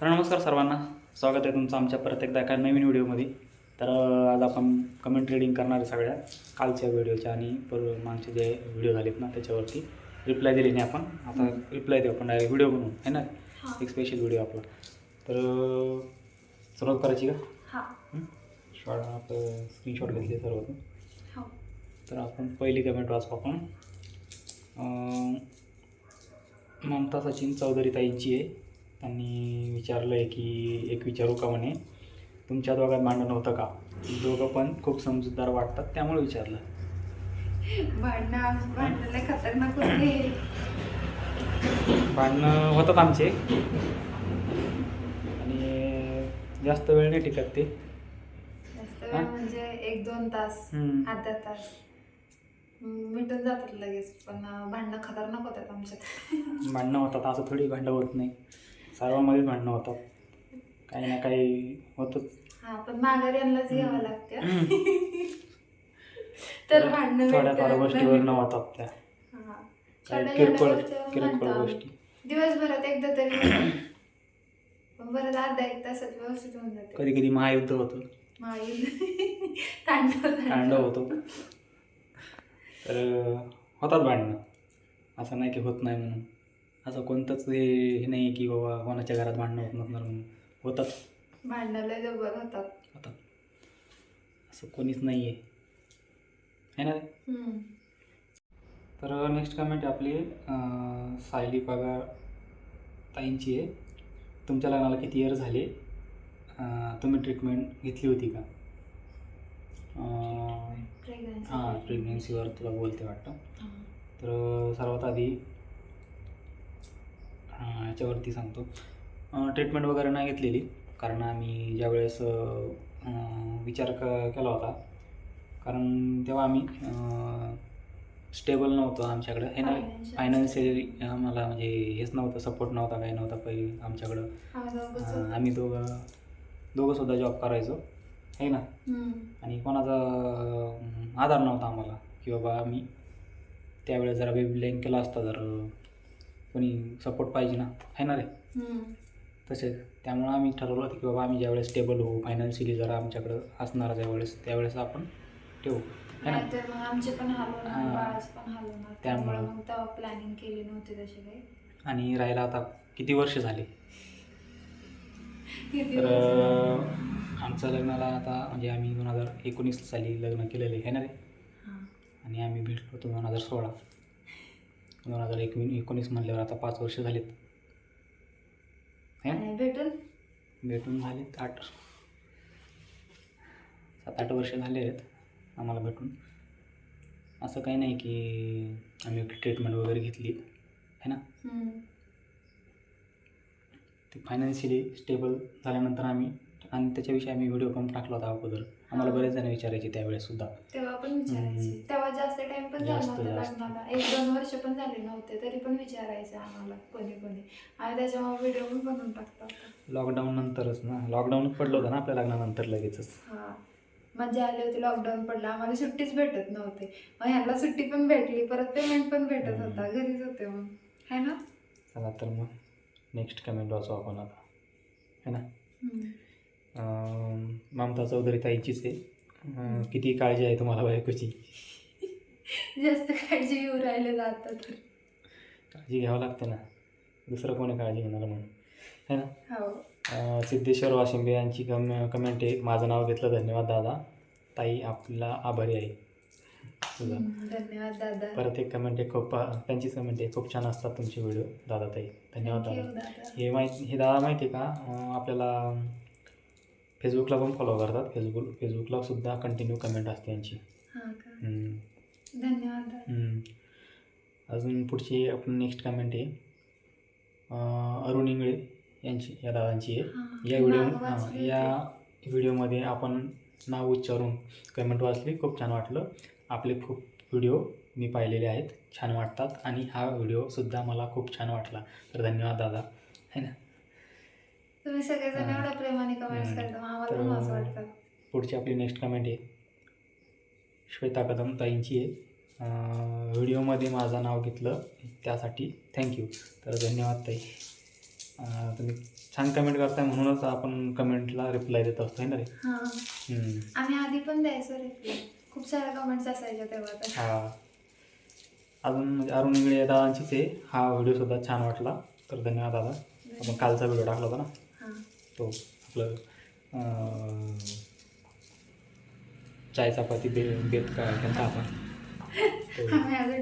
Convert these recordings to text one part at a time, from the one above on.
तर नमस्कार सर्वांना. स्वागत आहे तुमचं आमच्या परत एकदा एका नवीन व्हिडिओमध्ये. तर आज आपण कमेंट रिडिंग करणार आहे सगळ्या. कालच्या व्हिडिओच्या आणि पर मागचे जे व्हिडिओ झालेत ना त्याच्यावरती रिप्लाय दिली नाही आपण. आता रिप्लाय देऊ आपण डायरेक्ट व्हिडिओ बनवू है ना? एक स्पेशल व्हिडिओ आपला तर सुरुवात करायची का? शॉर्ट आपलं स्क्रीनशॉट घेतले सर्व तर आपण पहिली कमेंट वाचू आपण. ममता सचिन चौधरी ताईंची आहे. त्यांनी विचारलं आहे की एक विचारू का म्हणे? तुमच्या दोघात भांडण होतं का? दोघं पण खूप समजूतदार वाटतात त्यामुळे विचारलं. भांडणं भांडणं खतरनाक होते. भांडणं होतात आमचे. आणि जास्त वेळ नाही टिकत ते. जास्त हा? वेळ म्हणजे एक दोन तास हम्म. अर्धा तास. मिटून जातात लगेच पण अं, भांडणं खतरनाक होतात आमच्यात. भांडणं होतात असं थोडी भांडणं होत नाही. सर्वांमध्येच भांडणं होतात काही ना काही होतच. हा पण माघारी यांनाच घ्यावं लागतं. तर भांडणं थोड्या गोष्टीवर न होतात त्या. हा. काही किरकोळ किरकोळ. गोष्टी. दिवसभरात एकदा तरी होतं. पण परत अर्धा एक तासात व्यवस्थित होऊन जाते. कधी कधी महायुद्ध होतं. तांडव होतो. तर होतात भांडणं. असं नाही की होत नाही म्हणून. असं कोणतंच हे हे नाही की बाबा कोणाच्या घरात भांडणं होत नसणार म्हणून. होतात. भांडणाला जबर होतात. होतात. असं कोणीच नाही आहे. है ना? रे? हम्म. तर नेक्स्ट कमेंट आपली अं, सायली पगार ताईंची आहे. तुमच्या लग्नाला किती इयर झाले? अं, तुम्ही ट्रीटमेंट घेतली होती का? अं, Pregnancy. हां प्रेग्नेन्सीवर तुला बोलते वाटतं. हा. तर सर्वात आधी हां याच्यावरती सांगतो. ट्रीटमेंट वगैरे नाही घेतलेली. कारण आम्ही ज्यावेळेस विचार क केला होता. कारण तेव्हा आम्ही स्टेबल नव्हतं आमच्याकडं. हे नाही. फायनान्शियली आम्हाला म्हणजे हेच नव्हतं सपोर्ट नव्हता काही नव्हता पहिले आमच्याकडं. आम्ही. आम्ही दोघं दोघंसुद्धा जॉब करायचो. आहे ना. आणि कोणाचा आधार नव्हता आम्हाला. की बाबा आम्ही त्यावेळेस जरा लाईन केला असता जर कोणी सपोर्ट पाहिजे ना आहे ना रे. तसेच त्यामुळं आम्ही ठरवलं होतं की बाबा आम्ही ज्यावेळेस स्टेबल होऊ फायनान्शियली जरा आमच्याकडं असणार त्यावेळेस त्यावेळेस आपण ठेवू है ना नाहीतर मग आमचे पण हा. पण त्यामुळं. त्यामुळे मग तेव्हा प्लॅनिंग केली नव्हती तशी काही आणि राहायला आता किती वर्ष झाले किती तर? अं, आमचं लग्नाला आता म्हणजे आम्ही दोन हजार एकोणीस साली लग्न केलेले आहे ना रे हा. आणि आम्ही भेटलो होतो दोन हजार सोळा दोन हजार एकवी एकोणीस म्हणल्यावर आता पाच वर्ष झालेत? आणि भेटून? भेटून झालेत आठ. सात आठ वर्ष झाले आहेत आम्हाला भेटून. असं काही नाही की आम्ही ट्रीटमेंट वगैरे घेतली. है ना. ते फायनान्शियली स्टेबल झाल्यानंतर आम्ही आणि त्याच्याविषयी आम्ही व्हिडिओ पण टाकला होता अगोदर. आम्हाला बरेच जण विचारायचे त्यावेळेस सुद्धा. तेव्हा पण विचारायचे. तेव्हा जास्त टाइम पण झाला जास्त. लग्नाला. एक दोन वर्ष पण झाले नव्हते तरी पण विचारायचे आम्हाला कोणी कोणी. आणि त्याच्यामुळे व्हिडिओ पण बनवून टाकला होता लॉकडाऊन नंतरच ना. लॉकडाऊनच पडलं होतं ना आपल्या लग्नानंतर लगेचच. हा. मजा आली होती लॉकडाऊन पडला. आम्हाला सुट्टीच भेटत नव्हते. मग ह्यांना सुट्टी पण भेटली परत पेमेंट पण भेटत होता. घरीच होते मग. है ना? चला तर मग. नेक्स्ट कमेंट वाचू आपण आता. है ना? हम्म. ममता चौधरी ताईचीच आहे. किती काळजी आहे तुम्हाला बायकोची? जास्त काळजी येऊ राहिले जातात तर. काळजी घ्यावं लागते ना. दुसरं कोणी काळजी घेणार म्हणून? है ना? हो. सिद्धेश्वर वाशिंबे यांची कम कमेंट आहे. माझं नाव घेतलं धन्यवाद दादा. ताई आपला आभारी आहे. तुझा धन्यवाद दादा. परत एक कमेंट आहे. खूप त्यांचीच कमेंट आहे. खूप छान असतात तुमचे व्हिडिओ दादा ताई. धन्यवाद दादा. हे माहिती हे दादा माहिती आहे का? आपल्याला फेसबुकला पण फॉलो करतात. फेसबुक फेसबुकला सुद्धा कंटिन्यू कमेंट असते यांची. हा का? हम्म. धन्यवाद. हम्म. अजून पुढची आपण नेक्स्ट कमेंट आहे. अं, अरुण इंगळे यांची या दादांची आहे. हा, या व्हिडिओ नाव हां वाचली या. व्हिडिओमध्ये आपण नाव उच्चारून कमेंट वाचली. खूप छान वाटलं. आपले खूप व्हिडिओ मी पाहिलेले आहेत. छान वाटतात. आणि हा व्हिडिओसुद्धा मला खूप छान वाटला. तर धन्यवाद दादा. है ना? तुम्ही सगळेजण. एवढ्या प्रेमाने कमेंट्स. करता मग आम्हाला पण असं वाटतं. पुढची आपली नेक्स्ट कमेंट आहे. श्वेता कदम ताईंची आहे. व्हिडिओमध्ये माझं नाव घेतलं. त्यासाठी थँक्यू तर धन्यवाद ताई. तुम्ही छान कमेंट करताय म्हणूनच आपण कमेंटला रिप्लाय देत असतो है ना रे? हा. आम्ही आधी पण द्यायचो रिप्लाय खूप साऱ्या कमेंट्स असायच्या तेव्हा हा. अजून म्हणजे अरुण इंगळे दादांचीच आहे. हा व्हिडिओ सुद्धा छान वाटला. तर धन्यवाद दादा. आपण कालचा व्हिडिओ टाकला होता ना? तो आपलं चाय चपाती बे बेत काय केलता आपण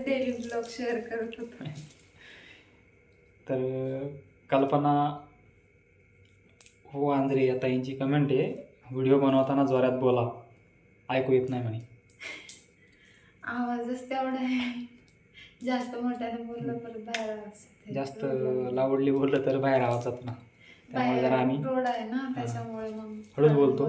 डेली ब्लॉग शेअर करत होतो. तर कल्पना हो आंध्रे या ताईंची कमेंट आहे. व्हिडिओ बनवताना जोरात बोला. ऐकू येत नाही म्हणे. आवाजच तेवढा आहे. जास्त मोठ्याने बोललं परत बाहेर आवाज. जास्त लावडली बोललं तर बाहेर आवाज ना त्यामुळे जरा आम्ही बाहेर रोड आहे ना त्याच्यामुळे मग हळूच हळू बोलतो.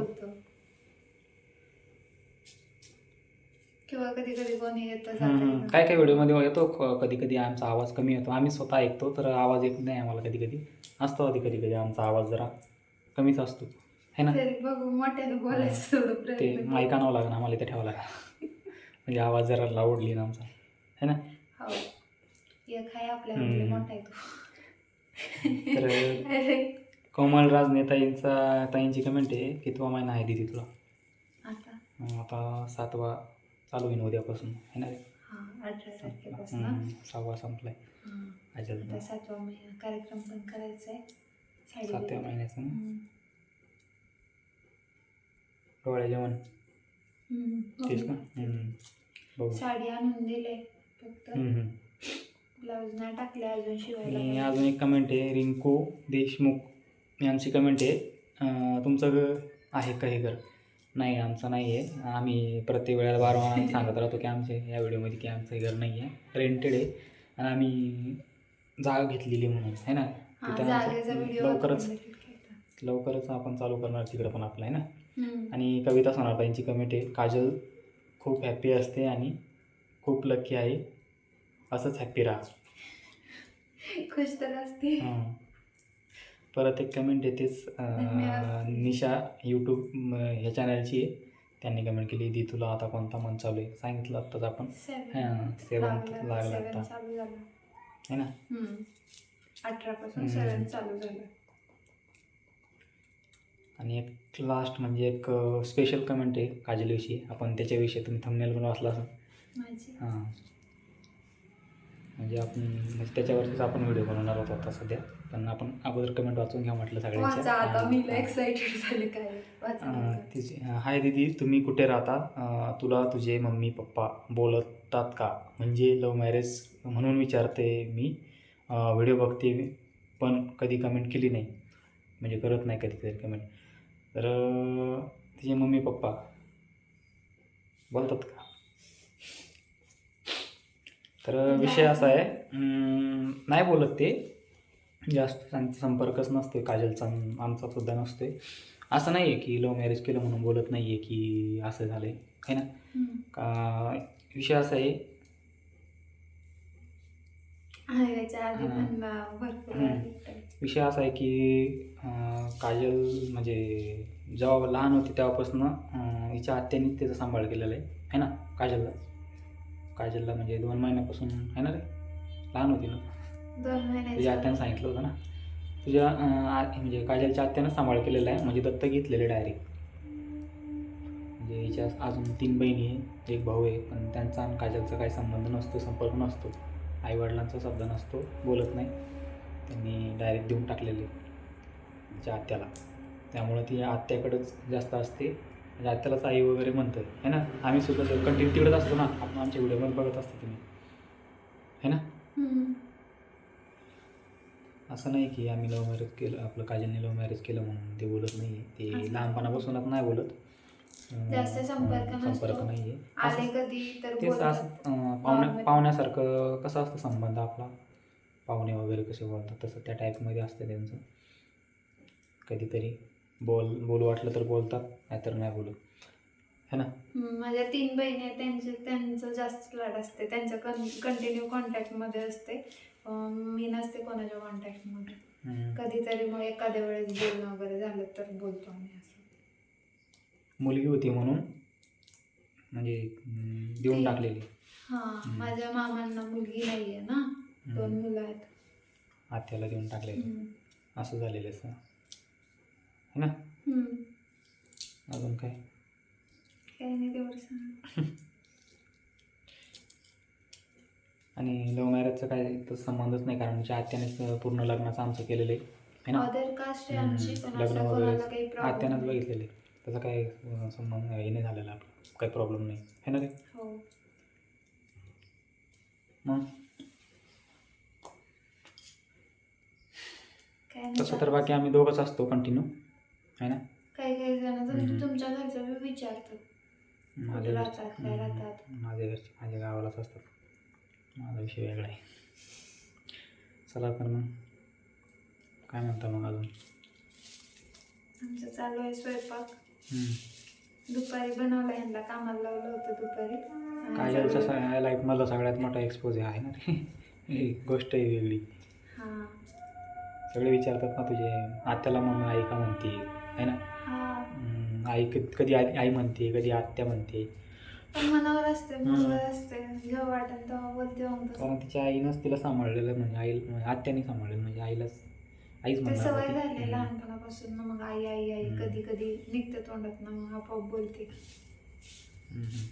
किंवा कधी कधी कोणी येतं काय काय व्हिडिओमध्ये येतो? कधी कधी आमचा आवाज कमी येतो आम्ही स्वतः ऐकतो तर आवाज येत नाही आम्हाला कधी कधी असतो कधी कधी कधी आमचा आवाज जरा. कमीच असतो. है ना? बघू मोठ्याने बोलायचं ते माईक आणावं लागेल आम्हाला इथे ठेवावं लागेल. म्हणजे आवाज जरा लावडली ना आमचा. है ना? हो. एक आहे आपल्या मोठा तर कोमल राजने ताईंचा कमेंट आहे कितवा महिना आहे दिदी तुला आता अं, आता सातवा चालू होईन उद्यापासून है ना रे हा अठरा तारखेपासून हम्म, सहावा संपलाय हा. अजून सातवा महिना कार्यक्रम पण करायचा आहे सातव्या. महिन्याचं ना. डोळे जेवण. तेच ना हम्म. बघू साडी आणून दिले फक्त हम्म, हम्म. ब्लाऊज नाही टाकले अजून शिवायला आणि पाहिजे. अजून एक कमेंट आहे रिंकू देशमुख यांची कमेंट आहे. तुमचं घर आहे का हे घर? नाही आमचं नाही आहे. आम्ही प्रत्येक वेळेला वारंवार सांगत राहतो की आमचे या व्हिडिओमध्ये की आमचं हे घर नाही आहे. रेंटेड आहे. आणि आम्ही जागा घेतलेली म्हणून है ना? तिथं आमचं लवकरच लवकरच आपण चालू करणार तिकडं पण आपलं आहे ना? आणि कविता सोनार यांची कमेंट आहे. काजल खूप हॅप्पी असते आणि खूप लकी आहे. असंच हॅप्पी राहा. खुश तर असते. हं. परत एक कमेंट येतेच. निशा यूट्यूब ह्या चॅनलची आहे. त्यांनी कमेंट केली दी तुला आता कोणता मन चालू आहे? सांगितलं आत्ताच आपण. हां सेवन लागला आता. चालू झालं. है ना. सेवन चालू झालं. आणि एक लास्ट म्हणजे एक स्पेशल कमेंट आहे काजलविषयी आपण त्याच्याविषयी तुम्ही थंबनेल पण वाचला असेल. माझी? हां. म्हणजे आपण म्हणजे त्याच्यावरतीच आपण व्हिडिओ बनवणार होतो आता सध्या. पण आपण अगोदर कमेंट वाचून घ्या म्हटलं वाचा आता मी सगळ्यांच्या एक्साइटेड झाले काय? वाचा अं, तिची हाय दीदी तुम्ही कुठे राहता? अं, तुला तुझे मम्मी पप्पा बोलतात का? म्हणजे लव्ह मॅरेज म्हणून विचारते मी. व्हिडिओ बघते पण कधी कमेंट केली नाही. म्हणजे करत नाही कधी कधी कमेंट तर अं, तिचे मम्मी पप्पा बोलतात का? तर विषय असा आहे नाही बोलत ते. जास्त त्यांचा संपर्कच नसतो काजलचा आमचा सुद्धा नसतोय. असं नाही आहे की लव्ह मॅरेज केलं म्हणून बोलत नाही आहे की असं झालं आहे है ना. का विषय असा आहे. विषय असा आहे की काजल म्हणजे जेव्हा लहान होती तेव्हापासून हिच्या आत्याने त्याचा सांभाळ केलेला आहे है ना काजलला? काजलला म्हणजे दोन महिन्यापासून आहे ना रे? लहान होती ना? दोन तुझ्या महिन्याची आत्यानं सांगितलं होतं ना? तुझ्या अं, आ- म्हणजे काजलच्या आत्यानं सांभाळ केलेला आहे. म्हणजे दत्तक घेतलेले डायरेक्ट म्हणजे हिच्या अजून तीन बहिणी आहे एक भाऊ आहे. पण त्यांचा आणि काजलचा काही संबंध नसतो संपर्क नसतो. आईवडिलांचा शब्द नसतो बोलत नाही. त्यांनी डायरेक्ट देऊन टाकलेले तिच्या आत्याला. त्यामुळं ती आत्याकडंच जास्त असते. म्हणजे आत्यालाच आई वगैरे म्हणतं है ना? आम्ही सुद्धा कंटिन्यू तिकडेच असतो ना. आपण आमच्या व्हिडिओमध्ये बघत असतो तुम्ही. है ना. असं नाही की आम्ही लव्ह मॅरेज केलं आपलं काजलने लव्ह मॅरेज केलं म्हणून ते बोलत नाही ते. लहानपणापासूनच नाही बोलत. जास्त संपर्क नाही आहे पाहुण्या. पाहुण्यासारखं कसं असतं संबंध आपला? पाहुणे वगैरे कसे बोलतात तसं त्या टाईपमध्ये असतं त्यांचं. कधीतरी. बोल बोलू वाटलं तर बोलतात नाहीतर नाही बोलत है ना? माझ्या तीन बहिणी आहेत त्यांचे त्यांचं जास्त लाड असते. त्यांच्या कं कंटिन्यू कॉन्टॅक्टमध्ये असते. अं, मी नसते कोणाच्या कॉन्टॅक्टमध्ये हम्म. कधीतरी मग एखाद्या वेळेस बोलणं वगैरे झालं तर बोलतो आम्ही असं. मुलगी होती म्हणून म्हणजे देऊन ती- टाकलेली. हां हम्म. माझ्या मामांना मुलगी नाही आहे ना. दोन हम्म. मुलं आहेत. आत्याला देऊन टाकलेली. हम्म. असं झालेलं असं है ना? हम्म. अजून काय? काही नाही तेवढं सांग आणि लव्ह मॅरेजचं काय तर संबंधच नाही कारण आमच्या आत्यानेच पूर्ण लग्नाचं आमचं केलेलं आहे है ना? अदर कास्ट आहे आमची पण लग्न असं वगैरे कोणाला काही आत्यानंच बघितलेलं त्याचा काय अं, संबंध हे नाही झालेला आपला. काही प्रॉब्लेम नाही. है ना रे? हो. मग? काय नाही तसं तर बाकी आम्ही दोघंच असतो कंटिन्यू है ना? काही काही जण हम्म. तुमच्या घरचं बी विचारतात. माझ्या कुठे घरचे राहतात, काय राहतात? माझ्या घरचे माझ्या गावालाच असतात. माझा विषय वेगळा आहे. चला तर मग. काय म्हणता मग अजून? आमचं चालू आहे स्वयंपाक. हम्म. दुपारी बनवलं ह्यांना कामाला लावलं होतं दुपारी. आणि काजलचा सगळं- सगळ्या लाईफमधला सगळ्यात मोठा एक्सपोज आहे ना रे ही गोष्ट आहे वेगळी. हा. सगळे विचारतात ना तुझे आत्याला मग आई का म्हणते? आई कधी आई आई म्हणते कधी आत्या म्हणते पण मनावर असते. मनावर असते जेव्हा वाटेल तेव्हा बोलते मग तसं. कारण तिच्या आईनंच तिला सांभाळलेलं म्हणजे आई म्हणजे आत्याने सांभाळलेलं म्हणजे आईलाच आईच ते म्हणणार सवय होती. झाली हम्म. लहानपणापासून ना मग आई आई आई हम्म. कधी कधी निघते तोंडात ना मग आपोआप बोलते हम्म.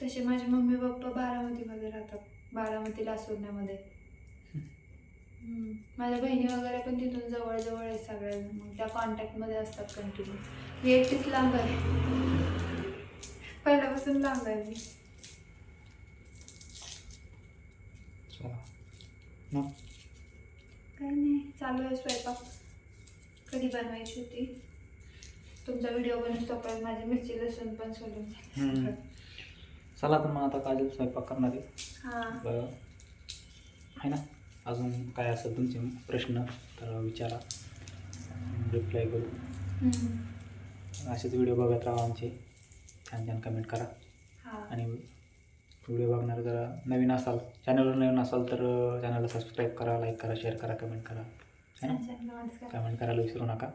तसे माझे मम्मी पप्पा बारामतीमध्ये राहतात बारामती लासुरण्यामध्ये हम्म. माझ्या बहिणी वगैरे पण तिथून जवळ जवळ आहेत सगळ्या मग त्या कॉन्टॅक्टमध्ये असतात कंटिन्यू मी एकटीच लांब आहे. पहिल्यापासून लांब आहे मी. काही नाही. चालू आहे स्वयंपाक. कधी बनवायची होती? तुमचा व्हिडिओ बनवून तोपर्यंत माझी मिरची लसूण पण सोडून. चला तर मग आता काजल स्वयंपाक करणार आहे. हा. बरं. आहे ना? अजून काय असेल तुमचे प्रश्न तर विचारा. रिप्लाय करू. असेच व्हिडिओ बघत राहा आमचे. छान छान कमेंट करा. आणि व्हिडिओ बघणार जरा नवीन असाल चॅनलवर नवीन असाल तर चॅनलला सबस्क्राईब करा लाईक करा शेअर करा कमेंट करा. है ना. कमेंट करायला विसरू नका.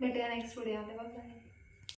भेटूया नेक्स्ट व्हिडिओ